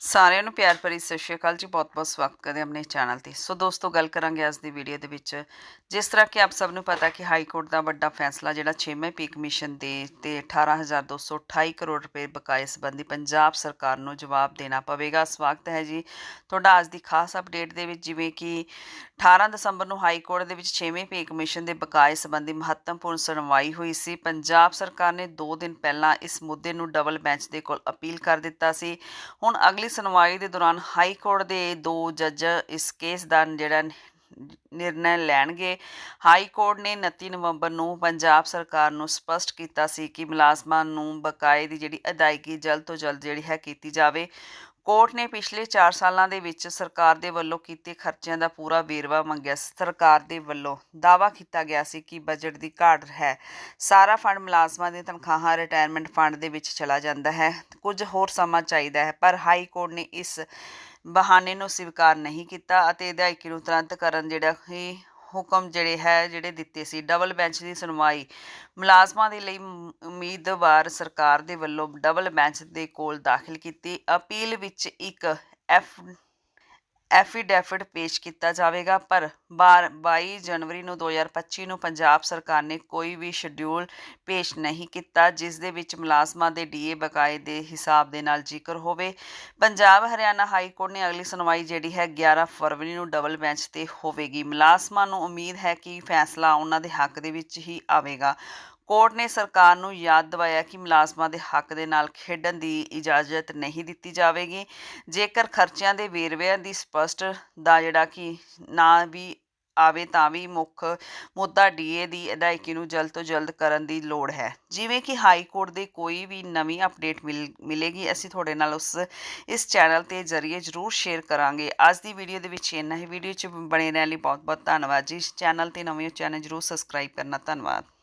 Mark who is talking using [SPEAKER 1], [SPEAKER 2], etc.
[SPEAKER 1] ਸਾਰਿਆਂ ਨੂੰ ਪਿਆਰ ਭਰੀ ਸਤਿ ਸ਼੍ਰੀ ਅਕਾਲ ਜੀ। ਬਹੁਤ-ਬਹੁਤ ਸਵਾਗਤ ਕਰਦੇ ਹਾਂ ਆਪਣੇ ਚੈਨਲ ਤੇ। ਸੋ ਦੋਸਤੋ, ਗੱਲ ਕਰਾਂਗੇ ਅੱਜ ਦੀ ਵੀਡੀਓ ਦੇ ਵਿੱਚ। ਜਿਸ ਤਰ੍ਹਾਂ ਕਿ ਆਪ ਸਭ ਨੂੰ ਪਤਾ ਕਿ ਹਾਈ ਕੋਰਟ ਦਾ ਵੱਡਾ ਫੈਸਲਾ ਜਿਹੜਾ 6ਵੇਂ ਪੇ ਕਮਿਸ਼ਨ ਦੇ ਤੇ 18228 ਕਰੋੜ ਰੁਪਏ ਬਕਾਏ ਸੰਬੰਧੀ ਪੰਜਾਬ ਸਰਕਾਰ ਨੂੰ ਜਵਾਬ ਦੇਣਾ ਪਵੇਗਾ। ਸਵਾਗਤ ਹੈ ਜੀ ਤੁਹਾਡਾ ਅੱਜ ਦੀ ਖਾਸ ਅਪਡੇਟ ਦੇ ਵਿੱਚ। ਜਿਵੇਂ ਕਿ 18 ਦਸੰਬਰ ਨੂੰ ਹਾਈ ਕੋਰਟ ਦੇ ਵਿੱਚ 6ਵੇਂ ਪੇ ਕਮਿਸ਼ਨ ਦੇ ਬਕਾਏ ਸੰਬੰਧੀ ਮਹੱਤਵਪੂਰਨ ਸੁਣਵਾਈ ਹੋਈ ਸੀ। ਪੰਜਾਬ ਸਰਕਾਰ ਨੇ 2 ਦਿਨ ਪਹਿਲਾਂ ਇਸ ਮੁੱਦੇ ਨੂੰ ਡਬਲ ਬੈਂਚ ਦੇ ਕੋਲ ਅਪੀਲ ਕਰ ਦਿੱਤਾ ਸੀ। ਹੁਣ ਅਗਲੀ ਸੁਣਵਾਈ ਦੇ ਦੌਰਾਨ ਹਾਈ ਕੋਰਟ ਦੇ ਦੋ ਜੱਜ ਇਸ ਕੇਸ ਦਾ ਜਿਹੜਾ ਨਿਰਣੈ ਲੈਣਗੇ। ਹਾਈ ਕੋਰਟ ਨੇ 29 ਨਵੰਬਰ ਨੂੰ ਪੰਜਾਬ ਸਰਕਾਰ ਨੂੰ ਸਪਸ਼ਟ ਕੀਤਾ ਸੀ ਕਿ ਮੁਲਾਜ਼ਮਾਂ ਨੂੰ ਬਕਾਏ ਦੀ ਜਿਹੜੀ ਅਦਾਇਗੀ ਜਲਦ ਤੋਂ ਜਲਦ ਜਿਹੜੀ ਹੈ ਕੀਤੀ ਜਾਵੇ। ਕੋਰਟ ਨੇ ਪਿਛਲੇ 4 ਸਾਲਾਂ ਦੇ ਵਿੱਚ ਸਰਕਾਰ ਦੇ ਵੱਲੋਂ ਕੀਤੇ ਖਰਚਿਆਂ ਦਾ ਪੂਰਾ ਵੇਰਵਾ ਮੰਗਿਆ ਸਰਕਾਰ ਦੇ ਵੱਲੋਂ ਦਾਅਵਾ ਕੀਤਾ ਗਿਆ ਸੀ ਕਿ ਬਜਟ ਦੀ ਘਾਟ ਹੈ। ਸਾਰਾ ਫੰਡ ਮੁਲਾਜ਼ਮਾਂ ਦੀਆਂ ਤਨਖਾਹਾਂ ਰਿਟਾਇਰਮੈਂਟ ਫੰਡ ਦੇ ਵਿੱਚ ਚਲਾ ਜਾਂਦਾ ਹੈ। ਕੁਝ ਹੋਰ ਸਮਾਂ ਚਾਹੀਦਾ ਹੈ, ਪਰ ਹਾਈ ਕੋਰਟ ਨੇ ਇਸ ਬਹਾਨੇ ਨੂੰ ਸਵੀਕਾਰ ਨਹੀਂ ਕੀਤਾ ਅਤੇ ਅਦਾਇਗੀ ਨੂੰ ਤੁਰੰਤ ਕਰਨ ਜਿਹੜਾ ਹੀ ਹੁਕਮ ਜਿਹੜੇ ਹੈ, ਜਿਹੜੇ ਦਿੱਤੇ ਸੀ। ਡਬਲ ਬੈਂਚ ਦੀ ਸੁਣਵਾਈ। ਮੁਲਾਜ਼ਮਾਂ ਦੇ ਲਈ ਉਮੀਦਵਾਰ ਸਰਕਾਰ ਦੇ ਵੱਲੋਂ ਡਬਲ ਬੈਂਚ ਦੇ ਕੋਲ ਦਾਖਲ ਕੀਤੀ। ਅਪੀਲ ਵਿੱਚ ਇੱਕ ਐਫ ਐਫੀਡੈਵਿਟ ਪੇਸ਼ ਕੀਤਾ ਜਾਵੇਗਾ, ਪਰ ਬਾਰ- 22 ਜਨਵਰੀ ਨੂੰ 2025 ਨੂੰ ਪੰਜਾਬ ਸਰਕਾਰ ਨੇ ਕੋਈ ਵੀ ਸ਼ਡਿਊਲ ਪੇਸ਼ ਨਹੀਂ ਕੀਤਾ, ਜਿਸ ਦੇ ਵਿੱਚ ਮੁਲਾਜ਼ਮਾਂ ਦੇ ਡੀਏ ਬਕਾਏ ਦੇ ਹਿਸਾਬ ਦੇ ਨਾਲ ਜ਼ਿਕਰ ਹੋਵੇ। ਪੰਜਾਬ ਹਰਿਆਣਾ ਹਾਈ ਕੋਰਟ ਨੇ ਅਗਲੀ ਸੁਣਵਾਈ ਜਿਹੜੀ ਹੈ 11 ਫਰਵਰੀ ਨੂੰ ਡਬਲ ਬੈਂਚ ਤੇ ਹੋਵੇਗੀ। ਮੁਲਾਜ਼ਮਾਂ ਨੂੰ ਉਮੀਦ ਹੈ ਕਿ ਫੈਸਲਾ ਉਹਨਾਂ ਦੇ ਹੱਕ ਦੇ ਵਿੱਚ ਹੀ ਆਵੇਗਾ। ਕੋਰਟ ਨੇ ਸਰਕਾਰ ਨੂੰ ਯਾਦ ਦਿਵਾਇਆ ਕਿ ਮੁਲਾਜ਼ਮਾਂ ਦੇ ਹੱਕ ਦੇ ਨਾਲ ਖੇਡਣ ਦੀ ਇਜਾਜ਼ਤ ਨਹੀਂ ਦਿੱਤੀ ਜਾਵੇਗੀ। ਜੇਕਰ ਖਰਚਿਆਂ ਦੇ ਵੇਰਵਿਆਂ ਦੀ ਸਪਸ਼ਟ ਦਾ ਜਿਹੜਾ ਕਿ ਨਾ ਵੀ ਆਵੇ ਤਾਂ ਵੀ ਮੁੱਖ ਮੁੱਦਾ ਡੀਏ ਦੀ ਅਦਾਇਗੀ ਨੂੰ ਜਲਦ ਤੋਂ ਜਲਦ ਕਰਨ ਦੀ ਲੋੜ ਹੈ। ਜਿਵੇਂ ਕਿ ਹਾਈ ਕੋਰਟ ਦੇ ਕੋਈ ਵੀ ਨਵੀਂ ਅਪਡੇਟ ਮਿਲ, ਮਿਲੇਗੀ, ਅਸੀਂ ਤੁਹਾਡੇ ਨਾਲ ਉਸ, ਇਸ ਚੈਨਲ ਤੇ ਜ਼ਰੀਏ ਜ਼ਰੂਰ ਸ਼ੇਅਰ ਕਰਾਂਗੇ। ਅੱਜ ਦੀ ਵੀਡੀਓ ਦੇ ਵਿੱਚ ਇੰਨਾ ਹੀ। ਵੀਡੀਓ 'ਚ ਬਣੇ ਰਹਿਣ ਲਈ ਬਹੁਤ ਬਹੁਤ ਧੰਨਵਾਦ ਜੀ। ਇਸ ਚੈਨਲ ਤੇ ਨਵੇਂ ਚੈਨਲ ਜ਼ਰੂਰ ਸਬਸਕ੍ਰਾਈਬ ਕਰਨਾ। ਧੰਨਵਾਦ।